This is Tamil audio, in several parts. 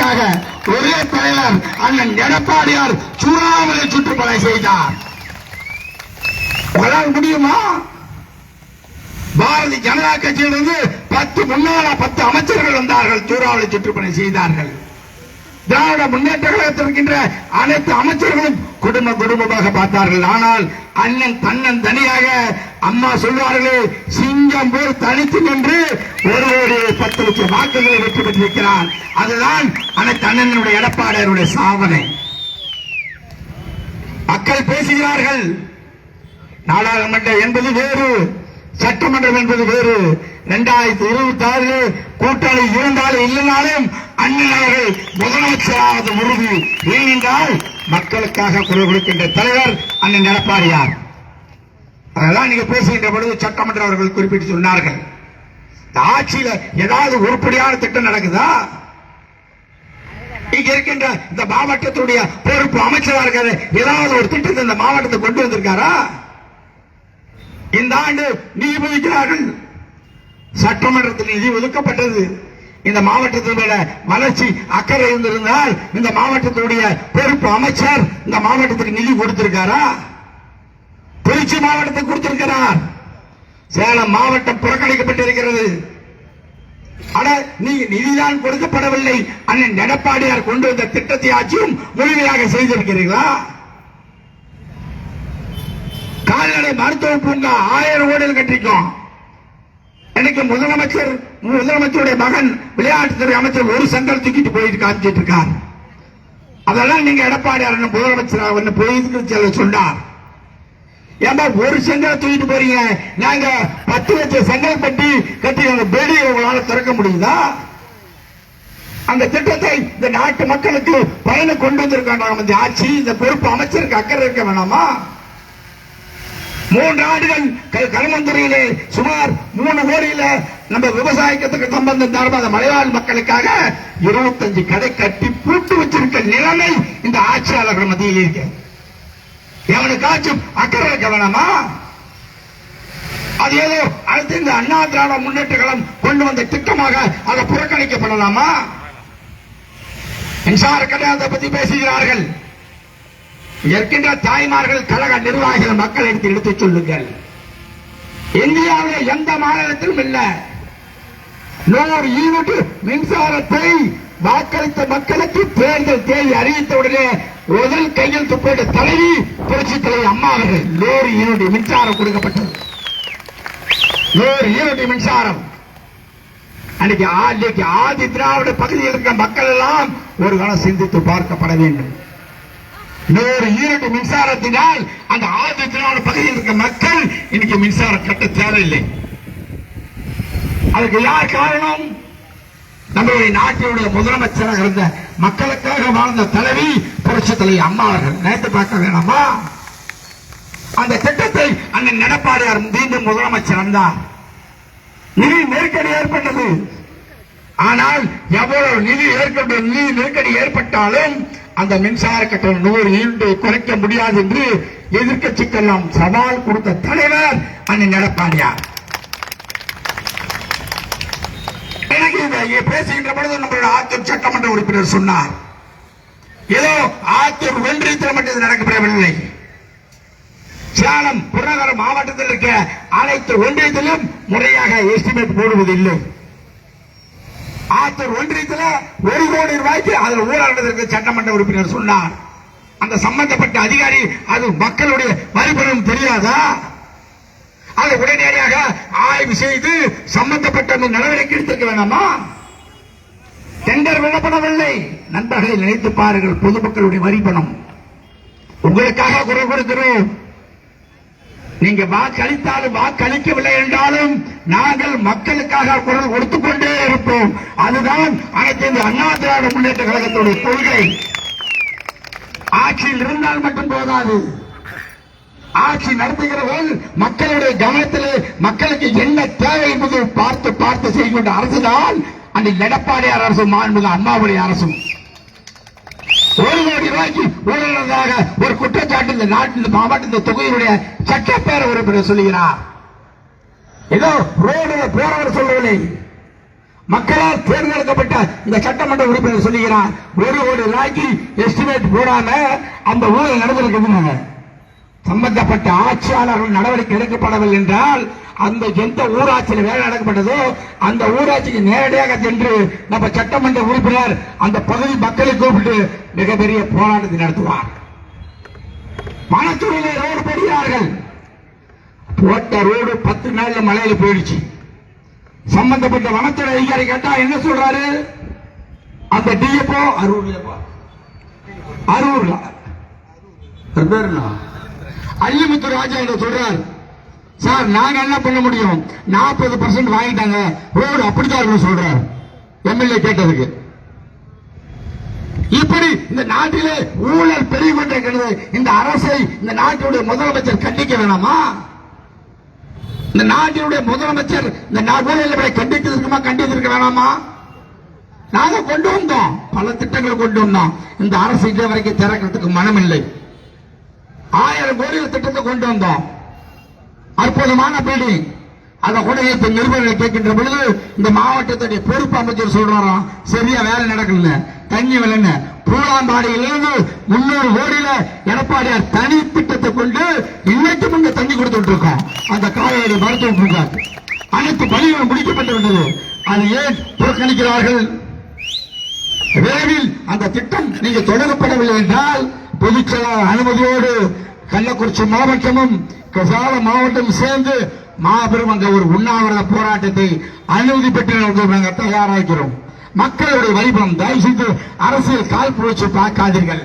மக்களுக்காக ஒரே தலைவர் அண்ணன் எடப்பாடியார் சூறாவளி சுற்றுப்பலை செய்தார். வளர முடியுமா? பாரதிய ஜனதா கட்சியிலிருந்து பத்து முன்னாள் பத்து அமைச்சர்கள் வந்தார்கள் சூறாவளி சுற்றுப்பணி செய்தார்கள். திராவிட முன்னேற்ற கழகத்தில் இருக்கின்ற அனைத்து அமைச்சர்களும் குடும்ப குடும்பமாக பார்த்தார்கள். ஆனால் அண்ணன் தன்னன் தனியாக அம்மா சொல்வார்களே சிங்கம் போல் தனித்து நின்று ஒரு ஒரு பத்து லட்சம் வாக்குகளை வெற்றி பெற்றிருக்கிறார் அதுதான் அனைத்து அண்ணனுடைய எடப்பாடியாருடைய சாதனை. மக்கள் பேசுகிறார்கள். நாடாளுமன்றம் என்பது வேறு சட்டமன்றம் என்பது வேறு. இரண்டாயிரத்தி இருபத்தி ஆறு கூட்டணி இருந்தாலும் இல்லைனாலும் அண்ணாவை அவர்கள் முதலமைச்சராவது உறுதி ஏனென்றால் மக்களுக்காக குரல் கொடுக்கின்ற தலைவர் அண்ணன் எடப்பாடியார். அதெல்லாம் நீங்க பேசுகின்ற பொழுது சட்டமன்ற அவர்கள் குறிப்பிட்டு சொன்னார்கள். இந்த ஆட்சியில ஏதாவது உருப்படியான திட்டம் நடக்குதா? இங்க இருக்கின்ற இந்த மாவட்டத்துடைய பொறுப்பு அமைச்சரா இருக்காரு ஏதாவது ஒரு திட்டத்தை இந்த மாவட்டத்தை கொண்டு வந்திருக்காரா? இந்த ஆண்டு நிதி ஒதுக்கிறார்கள். சட்டமன்றத்தில் நிதி ஒதுக்கப்பட்டது. இந்த மாவட்டத்தில் மேல வளர்ச்சி அக்கறை இருந்திருந்தால் இந்த மாவட்டத்தினுடைய பொறுப்பு அமைச்சர் இந்த மாவட்டத்துக்கு நிதி கொடுத்திருக்காரா? திருச்சி மாவட்டத்தை கொடுத்திருக்கிறார். சேலம் மாவட்டம் புறக்கணிக்கப்பட்டிருக்கிறது. நீ நிதிதான் கொடுக்கப்படவில்லை. அண்ணன் எடப்பாடியார் கொண்டு வந்த திட்டத்தை ஆட்சியும் முழுமையாக செய்திருக்கிறீர்களா? கால்நடை மருத்துவ பூங்கா ஆயிரம் கோடியில் கட்டிக்கும் எனக்கு முதலமைச்சர் முதலமைச்சருடைய மகன் விளையாட்டுத்துறை அமைச்சர் ஒரு செங்கல் தூக்கிட்டு போயிட்டு காமிச்சிட்டு இருக்கார். அதெல்லாம் நீங்க எடப்பாடி அண்ணன் முதலமைச்சர் ஒன்னு சொன்னார். ஏன்பா ஒரு செங்கல் தூக்கிட்டு போறீங்க. நாங்க பத்து லட்சம் செங்கல் கட்டி கட்டி அந்த பேடியை உங்களால திறக்க முடியுதா? அந்த திட்டத்தை இந்த நாட்டு மக்களுக்கு பயனை கொண்டு வந்திருக்காங்க இந்த ஆட்சி இந்த பொறுப்பு அமைச்சருக்கு அக்கறை இருக்க வேணாமா? மூன்று ஆண்டுகள் க- கருமந்துறையிலே சுமார் மூணு கோடியில நம்ம விவசாயத்துக்கு சம்பந்தம் அந்த மலைவாழ் மக்களுக்காக இருபத்தஞ்சு கடை கட்டி பூட்டு வச்சிருக்க நிலைமை இந்த ஆட்சியாளர்கள் மத்தியில் இருக்கு. எவனுக்காச்சும் அக்கறை கவனமா? அது ஏதோ அடுத்து இந்த அண்ணா திராவிட முன்னேற்ற கழகம் கொண்டு வந்த திட்டமாக அதை புறக்கணிக்கப்படலாமா? மின்சார கட்டணத்தை பத்தி பேசுகிறார்கள். இருக்கின்ற தாய்மார்கள் கழக நிர்வாகிகள் மக்கள் எடுத்து எடுத்துச் சொல்லுங்கள். இந்தியாவில் எந்த மாநிலத்திலும் இல்லை. நூறு யூனிட் மின்சாரத்தை வாக்களித்த மக்களுக்கு தேர்தல் தேதி அறிவித்த உடனே முதல் கையில் துப்பிட்ட தலைவி புரட்சி தலைவி அம்மா அவர்கள். நூறு யூனிட் மின்சாரம் கொடுக்கப்பட்டது. நூறு யூனிட் மின்சாரம். அன்னைக்கு அன்னைக்கு ஆதி திராவிட பகுதியில் இருக்க மக்கள் எல்லாம் ஒரு கணம் சிந்தித்து பார்க்கப்பட வேண்டும். நூறு யூனிட் மின்சாரத்தினால் அந்த ஆதி திராவிட பகுதியில் இருக்க மக்கள் இன்னைக்கு மின்சாரம் கட்ட தேவையில்லை. அதுக்கு யார் காரணம்? நம்மளுடைய நாட்டினுடைய முதலமைச்சராக இருந்த மக்களுக்காக வாழ்ந்த தலைவி புரட்சி தலைவி அம்மா அவர்கள். நேற்று பார்க்க வேணாமா? அந்த திட்டத்தை அண்ணன் நடப்பாடியார் மீண்டும் முதலமைச்சர் வந்தார் நிதி நெருக்கடி ஏற்பட்டது. ஆனால் எவ்வளவு நிதி ஏற்பட்ட நிதி நெருக்கடி ஏற்பட்டாலும் அந்த மின்சார கட்டணம் நூறு ஈண்டு குறைக்க முடியாது என்று எதிர்க்கட்சிக்கெல்லாம் சவால் கொடுத்த தலைவர் அண்ணன் எடப்பாடியார் எனக்கு இதை பேசுகின்ற பொழுது நம்மளுடைய ஆத்தூர் சட்டமன்ற உறுப்பினர் சொன்னார். ஏதோ ஆத்தூர் ஒன்றியத்தில் மட்டும் இது நடக்கப்படவில்லை. சேலம் புறநகர் மாவட்டத்தில் இருக்க அனைத்து ஒன்றியத்திலும் முறையாக எஸ்டிமேட் போடுவதில்லை. ஆத்தூர் ஒன்றியத்தில் ஒரு கோடி ரூபாய்க்கு அதில் ஊழல் சட்டமன்ற உறுப்பினர் சொன்னார். அந்த சம்பந்தப்பட்ட அதிகாரி அது மக்களுடைய வரிபணம் தெரியாதா? அதை உடனடியாக ஆய்வு செய்து சம்பந்தப்பட்ட அந்த நடவடிக்கை எடுத்திருக்க வேணாமா? டெண்டர் விடப்படவில்லை நண்பர்களை நினைத்து பாருங்கள் பொதுமக்களுடைய வரிப்பணம் உங்களுக்காக குரல் கொடுக்கிறோம். நீங்க வாக்களித்தாலும் வாக்களிக்கவில்லை என்றாலும் நாங்கள் மக்களுக்காக குரல் கொடுத்துக் கொண்டே இருப்போம். அதுதான் அனைத்து இந்த அண்ணா திராவிட முன்னேற்ற கழகத்துடைய கொள்கை. ஆட்சியில் இருந்தால் மட்டும் போதாது. ஆட்சி நடத்துகிறவர்கள் மக்களுடைய கவனத்தில் மக்களுக்கு என்ன தேவை என்பது பார்த்து பார்த்து செய்கின்ற அரசுதான் அந்த எடப்பாடியார் அரசு மாண்புக அண்ணாவுடைய அரசும். ஒரு கோடி ரூபாய்க்கு ஊழலாக ஒரு குற்றச்சாட்டு இந்த நாட்டில் இந்த மாவட்ட இந்த தொகுதியினுடைய சட்டப்பேர உறுப்பினர் சொல்லுகிறார். ஏதோ ரோடு பேரவர் சொல்லவில்லை. மக்களால் தேர்ந்தெடுக்கப்பட்ட இந்த சட்டமன்ற உறுப்பினர் சொல்லுகிறார் ஒரு கோடி ரூபாய்க்கு எஸ்டிமேட் போடாம அந்த ஊழல் நடந்திருக்குதுங்க சம்பந்தப்பட்ட ஆட்சியாளர்கள் நடவடிக்கை எடுக்கப்படவில்லை என்றால் அந்த எந்த ஊராட்சியில் வேலை நடக்கப்பட்டதோ அந்த ஊராட்சிக்கு நேரடியாக சென்று நம்ம சட்டமன்ற உறுப்பினர் அந்த பகுதி மக்களை கூப்பிட்டு மிகப்பெரிய போராட்டத்தை நடத்துவார். மனத்துறையிலே ரோடு போடுகிறார்கள். போட்ட ரோடு பத்து நாள்ல மழையில போயிடுச்சு. சம்பந்தப்பட்ட வனத்துறை அதிகாரி கேட்டா என்ன சொல்றாரு? அந்த டிஎப்ஓ அரூர்ல அரூர்ல பேருண்ணா அல்லிமுத்து ராஜா என்று சொல்றார்? சார் நாங்க என்ன பண்ண முடியும்? நாற்பது பர்சன்ட் வாங்கிட்டாங்க. ரோடு அப்படித்தான் இருக்கணும் சொல்றார். எம்எல்ஏ கேட்டதுக்கு. இப்படி இந்த நாட்டிலே ஊழல் பெருகி கொண்டிருக்கிறது இந்த அரசை இந்த நாட்டினுடைய முதலமைச்சர் கண்டிக்க வேணாமா? இந்த நாட்டினுடைய முதலமைச்சர் இந்த நா- கண்டித்திருக்குமா கண்டித்திருக்க வேணாமா? நாங்க கொண்டு வந்தோம். பல திட்டங்களை கொண்டு வந்தோம். இந்த அரசு இது வரைக்கும் திறக்கிறதுக்கு மனம் இல்லை ஆயிரம் கோடிகள் திட்டத்தை கொண்டு வந்தோம். அற்புதமான பில்டிங் அதை கூட இப்ப நிருபர்களை கேட்கின்ற பொழுது இந்த மாவட்டத்துடைய பொறுப்பு அமைச்சர் சொல்றாராம் சரியா வேலை நடக்கல. தண்ணி விலைன்னு பூலாம்பாடியிலிருந்து முன்னூறு கோடியில எடப்பாடியார் தனி திட்டத்தை கொண்டு இன்னைக்கு முன்ன தண்ணி கொடுத்துட்டு இருக்கோம் அந்த காவேரி மருத்துவ விட்டுருக்காரு அனைத்து பணிகளும் முடிக்கப்பட்டு விட்டது. அது ஏன் புறக்கணிக்கிறார்கள்? விரைவில் அந்த திட்டம் நீங்க தொடரப்படவில்லை என்றால் பொதுச்செயலாளர் அனுமதியோடு கள்ளக்குறிச்சி மாவட்டமும் கசால மாவட்டம் சேர்ந்து மாபெரும் அங்க ஒரு உண்ணாவிரத போராட்டத்தை அனுமதி பெற்று நாங்கள் தயாராகிறோம். மக்களுடைய வைபவம் தயவு செய்து அரசியல் கால் புரட்சி பார்க்காதீர்கள்.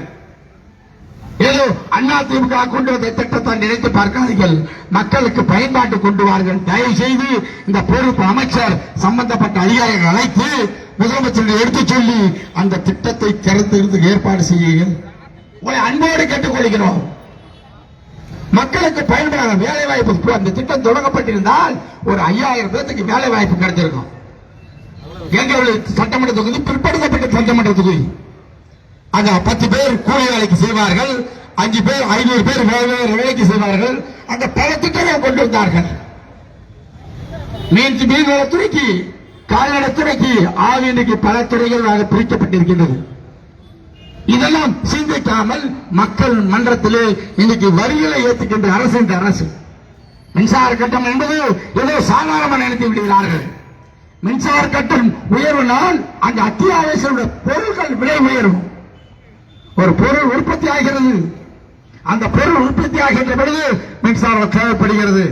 ஏதோ அண்ணா திமுக கொண்டு வந்த திட்டத்தை நினைத்து பார்க்காதீர்கள். மக்களுக்கு பயன்பாட்டு கொண்டு வார்கள் தயவு செய்து இந்த பொறுப்பு அமைச்சர் சம்பந்தப்பட்ட அதிகாரிகள் அழைத்து முதலமைச்சர் எடுத்து சொல்லி அந்த திட்டத்தை திறந்து ஏற்பாடு செய்யுங்கள். உங்களை அன்போடு கேட்டுக்கொள்கிறோம். மக்களுக்கு பயன்படாத வேலை வாய்ப்பு அந்த திட்டம் தொடங்கப்பட்டிருந்தால் ஒரு ஐயாயிரம் பேருக்கு வேலை வாய்ப்பு கிடைச்சிருக்கும். எங்களுடைய சட்டமன்ற தொகுதி பிற்படுத்தப்பட்ட சட்டமன்ற தொகுதி. அந்த பத்து பேர் கூலி வேலைக்கு செய்வார்கள் அஞ்சு பேர் ஐநூறு பேர் வேறு வேலைக்கு செய்வார்கள். அந்த பல திட்டங்களை கொண்டு வந்தார்கள். மீன் மீன்வளத்துறைக்கு கால்நடைத்துறைக்கு ஆகிய இன்னைக்கு பல துறைகள் பிரிக்கப்பட்டிருக்கின்றது. இதெல்லாம் சிந்திக்காமல் மக்கள் மன்றத்திலே இன்னைக்கு வரிகளை ஏற்றுக்கின்ற அரசு இந்த அரசு. மின்சார கட்டம் என்பது ஏதோ சாதாரணமாக நினைத்து விடுகிறார்கள். மின்சார கட்டம் உயர்வினால் அந்த அத்தியாவசிய பொருட்கள் விலை உயரும். ஒரு பொருள் உற்பத்தி ஆகிறது. அந்த பொருள் உற்பத்தி ஆகின்ற பொழுது மின்சாரம் தேவைப்படுகிறது.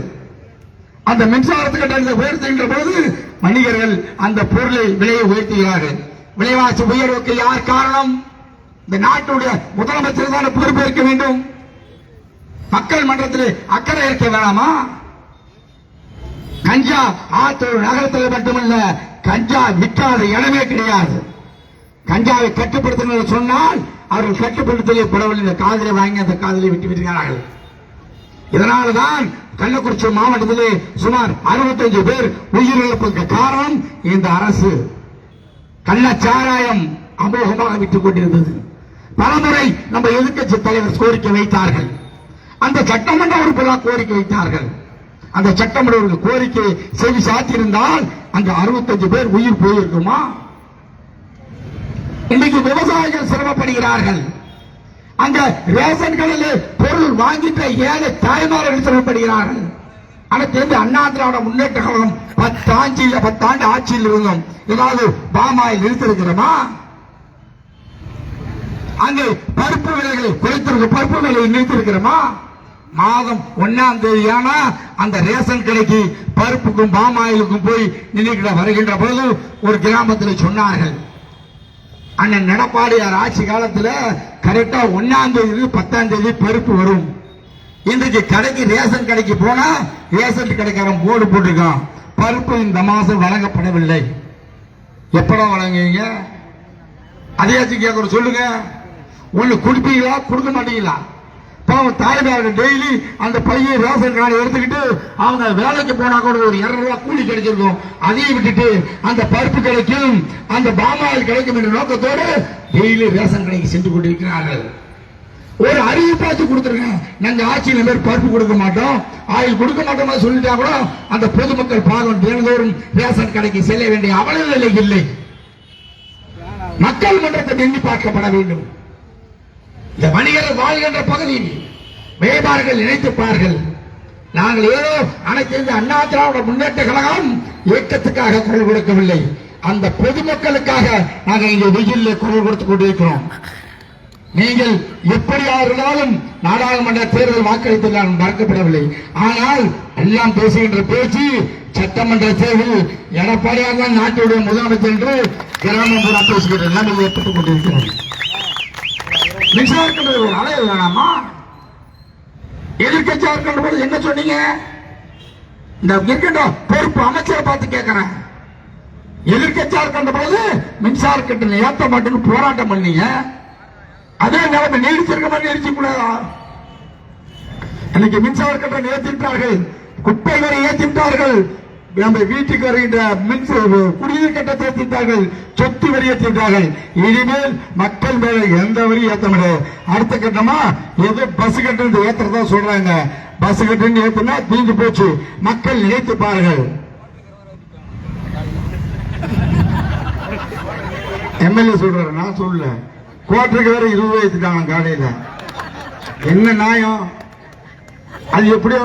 அந்த மின்சாரத்து கட்டணத்தை உயர்த்துகின்ற பொழுது வணிகர்கள் அந்த பொருளை விலையை உயர்த்துகிறார்கள். விலைவாசி உயர்வுக்கு யார் காரணம்? இந்த நாட்டுடைய முதலமைச்சர் தான் பொறுப்பேற்க வேண்டும். மக்கள் மன்றத்தில் அக்கறை இருக்க வேணாமா? கஞ்சா ஆத்தூர் நகரத்தில் மட்டுமல்ல கஞ்சா விற்காத இடமே கிடையாது. கஞ்சாவை கட்டுப்படுத்தணும் சொன்னால் அவர்கள் கட்டுப்படுத்தலே படவில்லை. இந்த காதலை வாங்கி அந்த காதலை விட்டு விடுகிறார்கள். இதனால்தான் கள்ளக்குறிச்சி மாவட்டத்திலே சுமார் 65 பேர் உயிரிழப்புக்கு காரணம் இந்த அரசு. கள்ளச்சாராயம் அமோகமாக விட்டுக் கொண்டிருந்தது. பலமுறை நம்ம எதிர்க்கட்சி தலைவர் கோரிக்கை வைத்தார்கள்? அந்த சட்டமன்ற உறுப்பினர் கோரிக்கை வைத்தார்கள். அந்த சட்டமன்ற கோரிக்கை செவி சாத்தியிருந்தால் அந்த 65 பேர் உயிர் போயிருக்குமா? இன்னைக்கு விவசாயிகள் சிரமப்படுகிறார்கள். அந்த ரேஷன் கடையில் பொருள் வாங்கிட்ட ஏழை தாய்மார்கள் சிரமப்படுகிறார்கள். ஆனா திரும்பி அண்ணா திராவிட முன்னேற்ற கழகம் பத்து பத்தாண்டு ஆட்சியில் இருந்தோம். ஏதாவது பாமாயில் நிறுத்திருக்கிறோமா அங்கே பருப்பு விலைகளை குறைத்திருக்க பருப்பு விலையை நிறுத்திருக்கிறோமா மாதம் ஒன்னாம் தேதி ஆனா அந்த ரேஷன் கடைக்கு பருப்புக்கும் பாமாயிலுக்கும் போய் நின்றுகிட்ட வருகின்ற பொழுது ஒரு கிராமத்தில் சொன்னார்கள். அண்ணன் நடப்பாடியார் ஆட்சி காலத்தில் கரெக்டா ஒன்னாம் தேதி பத்தாம் தேதி பருப்பு வரும். இன்றைக்கு கடைக்கு ரேஷன் கடைக்கு போனா ரேஷன் கடைக்காரன் போர்டு போட்டிருக்கான். பருப்பு இந்த மாசம் வழங்கப்படவில்லை. எப்படா வழங்குவீங்க? அதையாச்சும் கேட்குற சொல்லுங்க. ஒண்ணு குடிப்பீங்களா கொடுக்க மாட்டீங்களா? பாவம் தாய்மார்கள் டெய்லி அந்த பையன் ரேஷன் கார்டு எடுத்துக்கிட்டு அவங்க வேலைக்கு போனா கூட ஒரு இருநூறு ரூபா கூலி கிடைச்சிருக்கும். அதையும் விட்டுட்டு அந்த பருப்பு கிடைக்கும் அந்த பாமாயில் கிடைக்கும் என்ற நோக்கத்தோடு டெய்லி ரேஷன் கடைக்கு சென்று கொண்டிருக்கிறார்கள். ஒரு அறிவிப்பாச்சு கொடுத்துருங்க. நாங்க ஆட்சியில் பேர் பருப்பு கொடுக்க மாட்டோம். ஆயில் கொடுக்க மாட்டோம் சொல்லிட்டா கூட அந்த பொதுமக்கள் பாகம் தினந்தோறும் ரேஷன் கடைக்கு செல்ல வேண்டிய அவல நிலை இல்லை. மக்கள் மன்றத்தை எண்ணி பார்க்கப்பட வேண்டும். இந்த வணிகர் வாழ்கின்ற பகுதியில் மேம்பார்கள் நினைத்துப்பார்கள். நாங்கள் ஏதோ அனைத்து இந்த அண்ணா திராவிட முன்னேற்ற கழகம் இயக்கத்துக்காக குரல் கொடுக்கவில்லை. அந்த பொதுமக்களுக்காக நாங்கள் இங்கே வெயிலில் குரல் கொடுத்துக் கொண்டிருக்கிறோம். நீங்கள் எப்படியா இருந்தாலும் நாடாளுமன்ற தேர்தல் வாக்களித்து நான் மறக்கப்படவில்லை. ஆனால் எல்லாம் பேசுகின்ற பேச்சு சட்டமன்ற தேர்தல் எடப்பாடியாக தான் நாட்டுடைய முதலமைச்சர் என்று கிராமம் பூரா பேசுகிற ஏற்பட்டுக் கொண்டிருக்கிறோம் விசாரிக்கின்றது ஒரு அலைய வேணாமா? எதிர்கட்சியா இருக்கின்ற போது என்ன சொன்னீங்க? இந்த இருக்கின்ற பொறுப்பு அமைச்சரை பார்த்து கேட்கிறேன் எதிர்கட்சியா இருக்கின்ற போது மின்சார கட்டணம் ஏத்த மாட்டேன்னு போராட்டம் பண்ணீங்க. அதே நிலைமை நீடிச்சிருக்க மாதிரி நீடிச்சு கூடாதா இன்னைக்கு மின்சார கட்டணம் ஏற்றிட்டார்கள் குப்பை வரை ஏற்றிட்டார்கள் நம்ம வீட்டுக்கு வருகின்ற மின் குடிநீர் கட்டணத்தை ஏற்றிட்டார்கள் சொத்து வரியை தீர்த்தார்கள். இனிமேல் மக்கள் மேல எந்த வரியும் ஏத்த முடியாது. அடுத்த கட்டமா ஏதோ பஸ் கட்டணத்தை ஏத்துறதா சொல்றாங்க. பஸ் கட்டணம் ஏத்துனா தீங்கு போச்சு. மக்கள் நினைத்து பாருங்கள். எம்எல்ஏ சொல்றாரு நான் சொல்லல. கோட்டைக்கு வேற இருபது ஏத்துட்டாங்க காலையில. என்ன நியாயம்? அது எப்படியோ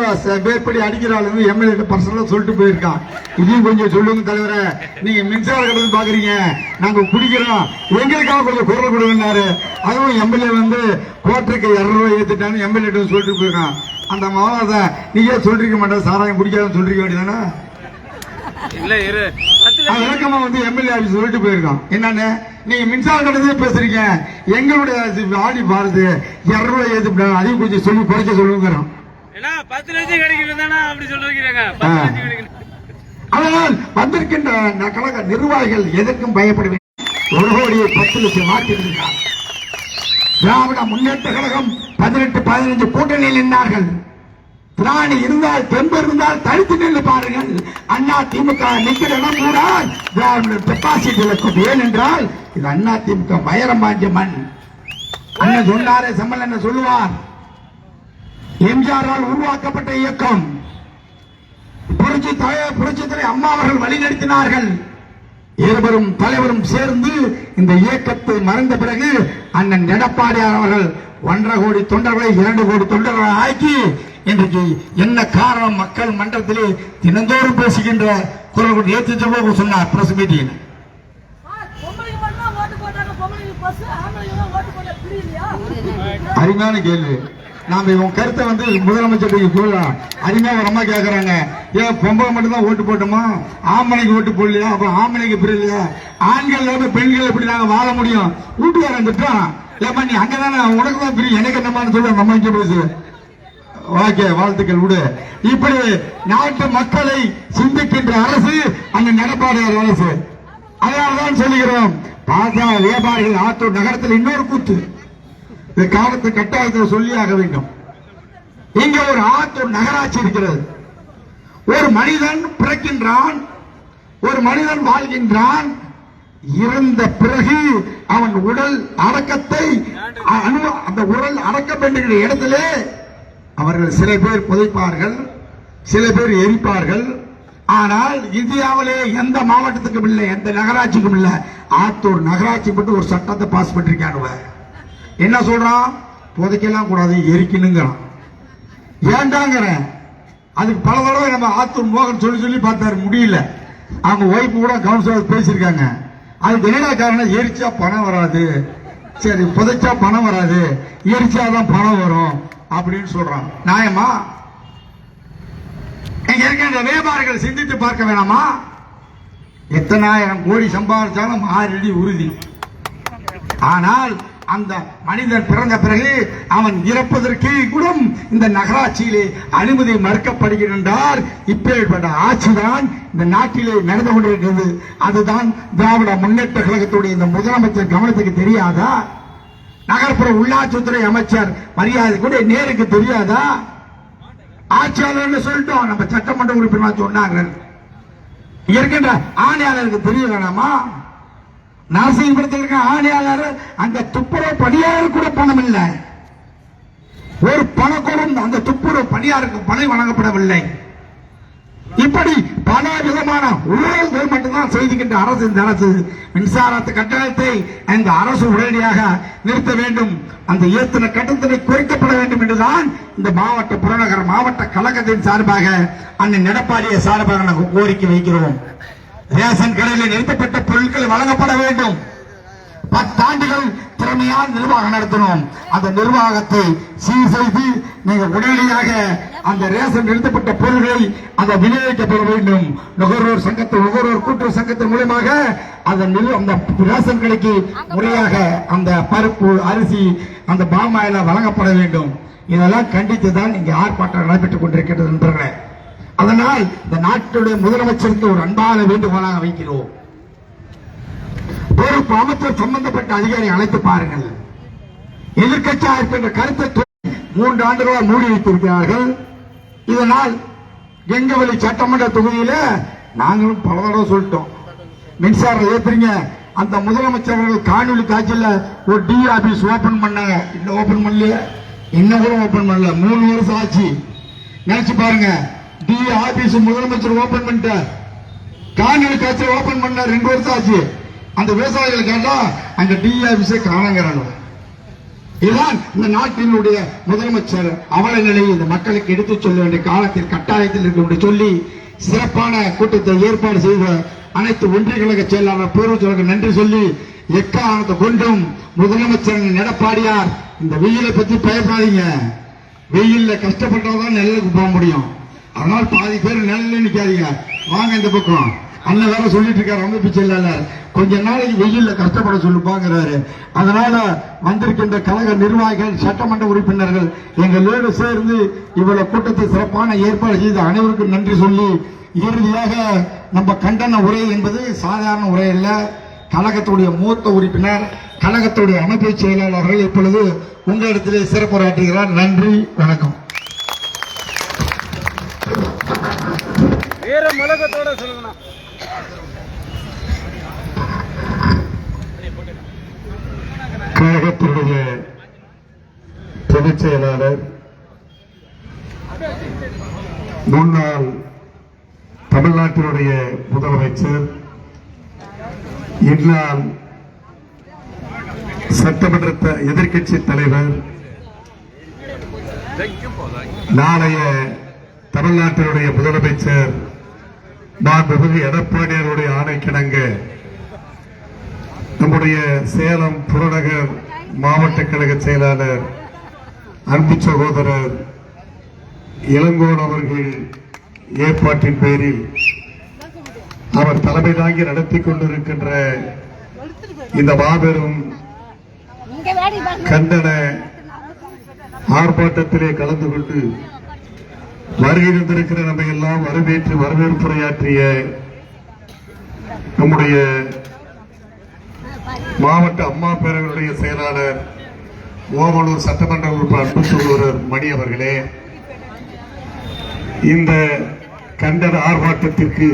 மேற்படி அடிக்கிறாள் எம்எல்ஏ பர்சனலா சொல்லிட்டு போயிருக்கான் இதையும் கொஞ்சம் சொல்லுங்க தலைவரே. நீங்க மின்சார கட்டணம் பாக்குறீங்க. நாங்க குடிக்கிறோம். எங்களுக்காக கொஞ்சம் குரல் கொடுங்கன்னாரு. அதுவும் எம்எல்ஏ வந்து கோட்டருக்கு இருநூறு ஏத்துட்டான்னு எம்எல்ஏ சொல்லிட்டு போயிருக்கான். அந்த மாவாத நீங்க சொல்றீங்க மாட்டேன். சாராயம் குடிக்காதுன்னு சொல்றீங்க வேண்டியதானே? விளக்கமா வந்து எம்எல்ஏ ஆபீஸ் சொல்லிட்டு போயிருக்கான். என்னன்னு? நீங்க மின்சார கட்டணத்தை பேசுறீங்க. எங்களுடைய ஆடி பாரது. இருநூறு ஏத்து அதையும் கொஞ்சம் சொல்லி குறைக்க சொல்லுங்கிறோம் வந்திருக்கின்ற கழக நிர்வாகிகள் எதற்கும் பயப்படவில்லை ஒரு கோடியை பத்து லட்சம் மாற்றியிருக்கிறார் திராவிட முன்னேற்ற கழகம் பதினெட்டு பதினஞ்சு கூட்டணியில் நின்றார்கள் திராணி இருந்தால் தெம்பு இருந்தால் தடுத்து நின்று பாருங்கள். அண்ணா திமுக நிற்கிற இடம் கூட திராவிட டெபாசிட் இழக்கும் ஏனென்றால் இது அண்ணா திமுக வைரமாஞ்ச மண். அண்ணன் சொன்னாரே செம்மல் என்ன சொல்லுவார். எம்ஜிஆரால் உருவாக்கப்பட்ட இயக்கம். புரட்சி தலைவர் புரட்சி தலைவர் அம்மா அவர்கள் வழிநடத்தினார்கள். இருவரும் தலைவரும் சேர்ந்து இந்த இயக்கத்தை மறந்த பிறகு அண்ணன் எடப்பாடியார் அவர்கள் ஒன்றரை கோடி தொண்டர்களை இரண்டு கோடி தொண்டர்களை ஆக்கி இன்றைக்கு என்ன காரணம் மக்கள் மன்றத்திலே தினந்தோறும் பேசுகின்ற குரல் கொண்டு ஏற்றி சொன்னார் பிரஸ் மீட்டிங் அருமையான கேள்வி. நாம இவன் கருத்தை வந்து முதலமைச்சருக்கு சொல்லலாம் அருமையா ஒரு அம்மா கேக்குறாங்க. ஏன் பொம்பளை மட்டும் தான் ஓட்டு போட்டோமா? ஆம்பளைக்கு ஓட்டு போடலையா? அப்ப ஆம்பளைக்கு பிரியலையா ஆண்கள் இல்லாம பெண்கள் எப்படி நாங்க வாழ முடியும்? வீட்டுக்காரன் திட்டம் ஏமா நீ அங்கதானே? உனக்கு தான் பிரியும் எனக்கு என்னமான்னு சொல்லி. நம்ம இங்க பேசு. ஓகே வாழ்த்துக்கள் விடு. இப்படி நாட்டு மக்களை சிந்திக்கின்ற அரசு அந்த நடப்பாடையார் அரசு. அதனால்தான் சொல்லுகிறோம். பாசா வியாபாரிகள் ஆத்தூர் நகரத்தில் இன்னொரு கூத்து. இந்த காலத்து கட்டாயத்தில் சொல்லியாக வேண்டும். இங்க ஒரு ஆத்தூர் நகராட்சி இருக்கிறது. ஒரு மனிதன் பிறக்கின்றான் ஒரு மனிதன் வாழ்கின்றான். இறந்த பிறகு அவன் உடல் அடக்கத்தை அனு- அந்த உடல் அடக்கம் என்கிற இடத்திலே அவர்கள் சில பேர் புதைப்பார்கள் சில பேர் எரிப்பார்கள். ஆனால் இந்தியாவிலே எந்த மாவட்டத்துக்கும் இல்லை எந்த நகராட்சிக்கும் இல்லை. ஆத்தூர் நகராட்சி மட்டும் ஒரு சட்டத்தை பாஸ் பண்ணிருக்கானுவ என்ன சொல்றான் புதைக்கலாம் கூடாது எரிக்கணுங்கிறான். ஏண்டாங்கிறேன் அதுக்கு பல தடவை நம்ம ஆத்தூர் மோகன் சொல்லி சொல்லி பார்த்தாரு முடியல. அவங்க ஒய்ஃப் கூட கவுன்சிலர் பேசியிருக்காங்க. அதுக்கு என்னடா காரணம்? எரிச்சா பணம் வராது. சரி புதைச்சா பணம் வராது. எரிச்சாதான் பணம் வரும் அப்படின்னு சொல்றான். நியாயமா? இங்க இருக்கின்ற வியாபாரிகள் சிந்தித்து பார்க்க வேணாமா? எத்தனாயிரம் கோடி சம்பாதிச்சாலும் ஆறடி உறுதி. ஆனால் அந்த மனிதன் பிறந்த பிறகு அவன் இறப்பதற்கு கூட இந்த நகராட்சியிலே அனுமதி மறுக்கப்படுகின்றார். இப்பேற்பட்ட ஆட்சிதான் இந்த நாட்டிலே நடந்து கொண்டிருக்கிறது. அதுதான் திராவிட முன்னேற்ற கழகத்துடைய இந்த முதலமைச்சர் கவனத்துக்கு தெரியாதா? நகர்ப்புற உள்ளாட்சித்துறை அமைச்சர் மரியாதை கூட நேருக்கு தெரியாதா? ஆட்சியாளர் சொல்லிட்டோம். நம்ம சட்டமன்ற உறுப்பினர் சொன்னாங்க இருக்கின்ற ஆணையாளருக்கு தெரிய வேணாமா நரசிங்கபுரத்தில் ஆணையாளர் அந்த துப்புரவு பணியாளர் கூட பணம் இல்லை. ஒரு பணக்கூடம் அந்த துப்புரவு பணியாருக்கு பணி வழங்கப்படவில்லை. இப்படி பல விதமான ஊழல்கள் மட்டும்தான் செய்துகின்ற அரசு இந்த அரசு மின்சாரத்து கட்டணத்தை அந்த அரசு உடனடியாக நிறுத்த வேண்டும். அந்த ஏத்தின கட்டணத்தினை குறைக்கப்பட வேண்டும் என்றுதான் இந்த மாவட்ட புறநகர் மாவட்ட கழகத்தின் சார்பாக அண்ணன் எடப்பாடியை சார்பாக நாங்கள் கோரிக்கை வைக்கிறோம். ரேஷன் கடையில் நிறுத்தப்பட்ட பொருட்கள் வழங்கப்பட வேண்டும். பத்தாண்டுகள் திறமையான நிர்வாகம் நடத்தணும் அந்த நிர்வாகத்தை சீர் செய்து நீங்க உடனடியாக அந்த ரேஷன் நிறுத்தப்பட்ட பொருட்களை அதை விநியோகிக்கப்பட வேண்டும். நுகர்வோர் சங்கத்தை நுகர்வோர் கூட்டுறவு சங்கத்தின் மூலமாக அந்த அந்த ரேஷன் கடைக்கு முறையாக அந்த பருப்பு அரிசி அந்த பாமாயில வழங்கப்பட வேண்டும். இதெல்லாம் கண்டித்து தான் இங்கே ஆர்ப்பாட்டம் நடைபெற்றுக் கொண்டிருக்கிறது நண்பர்களே. அதனால் இந்த நாட்டுடைய முதலமைச்சருக்கு ஒரு அன்பான வேண்டுகோளாக வைக்கிறோம். பொறுப்பு அமைச்சர் சம்பந்தப்பட்ட அதிகாரி அழைத்து பாருங்கள். எதிர்க்கட்சியா இருக்கின்ற கருத்தை மூன்று ஆண்டுகளாக மூடி வைத்திருக்கிறார்கள். இதனால் கெங்கவெளி சட்டமன்ற தொகுதியில நாங்களும் பல தடவை சொல்லிட்டோம். மின்சாரம் ஏத்துறீங்க. அந்த முதலமைச்சர் அவர்கள் காணொலி காட்சியில் ஒரு டி ஆபீஸ் ஓபன் பண்ணாங்க. இன்னும் ஓபன் பண்ணல இன்னும் கூட ஓபன் பண்ணல. மூணு வருஷம் ஆச்சு. நினைச்சு பாருங்க. டி ஆபீஸ் முதலமைச்சர் ஓபன் பண்ணிட்டார். காணொலி காட்சி ஓபன் பண்ண ரெண்டு வருஷம் ஆச்சு அந்த விவசாயிகள் கேட்டா அந்த டி ஆபீஸே காணங்கிறாங்க இதுதான் இந்த நாட்டினுடைய முதலமைச்சர் அவல நிலையை இந்த மக்களுக்கு எடுத்துச் சொல்ல வேண்டிய காலத்தில் கட்டாயத்தில் இருக்க சொல்லி சிறப்பான கூட்டத்தை ஏற்பாடு செய்த அனைத்து ஒன்றிய கழக செயலாளர் பேரூச்சலுக்கு நன்றி சொல்லி எக்காரணத்தை கொண்டும் முதலமைச்சர் எடப்பாடியார் இந்த வெயிலை பத்தி பயப்படாதீங்க. வெயில்ல கஷ்டப்பட்டதான் நெல்லுக்கு போக முடியும். அதனால் பாதி பேர் நிழல்ல நிக்காதீங்க. வாங்க இந்த பக்கம். அண்ணன் வேற சொல்லிட்டு இருக்காரு அமைப்பு செயலாளர் கொஞ்ச நாளைக்கு வெயில்ல கஷ்டப்பட சொல்லுப்பாங்கிறாரு. அதனால வந்திருக்கின்ற கழக நிர்வாகிகள் சட்டமன்ற உறுப்பினர்கள் எங்களோடு சேர்ந்து இவ்வளவு கூட்டத்தை சிறப்பான ஏற்பாடு செய்த அனைவருக்கும் நன்றி சொல்லி இறுதியாக நம்ம கண்டன உரை என்பது சாதாரண உரை அல்ல. கழகத்துடைய மூத்த உறுப்பினர் கழகத்துடைய அமைப்பு செயலாளர்கள் இப்பொழுது உங்களிடத்திலே சிறப்புரையாற்றுகிறார். நன்றி வணக்கம். வீர முழக்கத்தோட சொல்லுங்கண்ணா கழகத்தினுடைய பொதுச் செயலாளர் முன்னாள் தமிழ்நாட்டினுடைய முதலமைச்சர் இந்நாள் சட்டமன்ற எதிர்கட்சி தலைவர் நாளைய தமிழ்நாட்டினுடைய முதலமைச்சர் மாண்புமிகு எடப்பாடியாருடைய ஆணைக்கிணங்க நம்முடைய சேலம் புறநகர் மாவட்ட கழக செயலாளர் அன்பு சகோதரர் இளங்கோன் அவர்கள் ஏற்பாட்டின் பேரில் அவர் தலைமை தாங்கி நடத்தி கொண்டிருக்கின்ற இந்த மாபெரும் கண்டன ஆர்ப்பாட்டத்திலே கலந்து கொண்டு வருகை தந்திருக்கிற நம்ம எல்லாம் வரவேற்று வரவேற்புரையாற்றிய நம்முடைய மாவட்ட அம்மா பேரவையுடைய செயலாளர் ஓமலூர் சட்டமன்ற உறுப்பினர் அன்பு சகோதரர் மணி அவர்களே இந்த கண்டன ஆர்ப்பாட்டத்திற்கு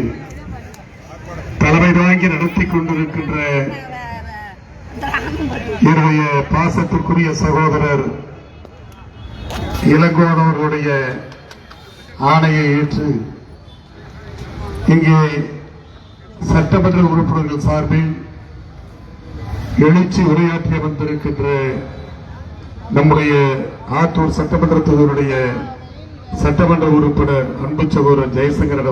தலைமை தாங்கி நடத்தி கொண்டிருக்கின்ற என்னுடைய பாசத்திற்குரிய சகோதரர் இளங்கோன் அவர்களுடைய ஆணையை ஏற்று இங்கே சட்டமன்ற உறுப்பினர்கள் சார்பில் எழுச்சி உரையாற்றி வந்திருக்கின்ற நம்முடைய ஆத்தூர் சட்டமன்ற தொகுதியுடைய சட்டமன்ற உறுப்பினர் அன்பு சகோதரர் ஜெயசங்கர்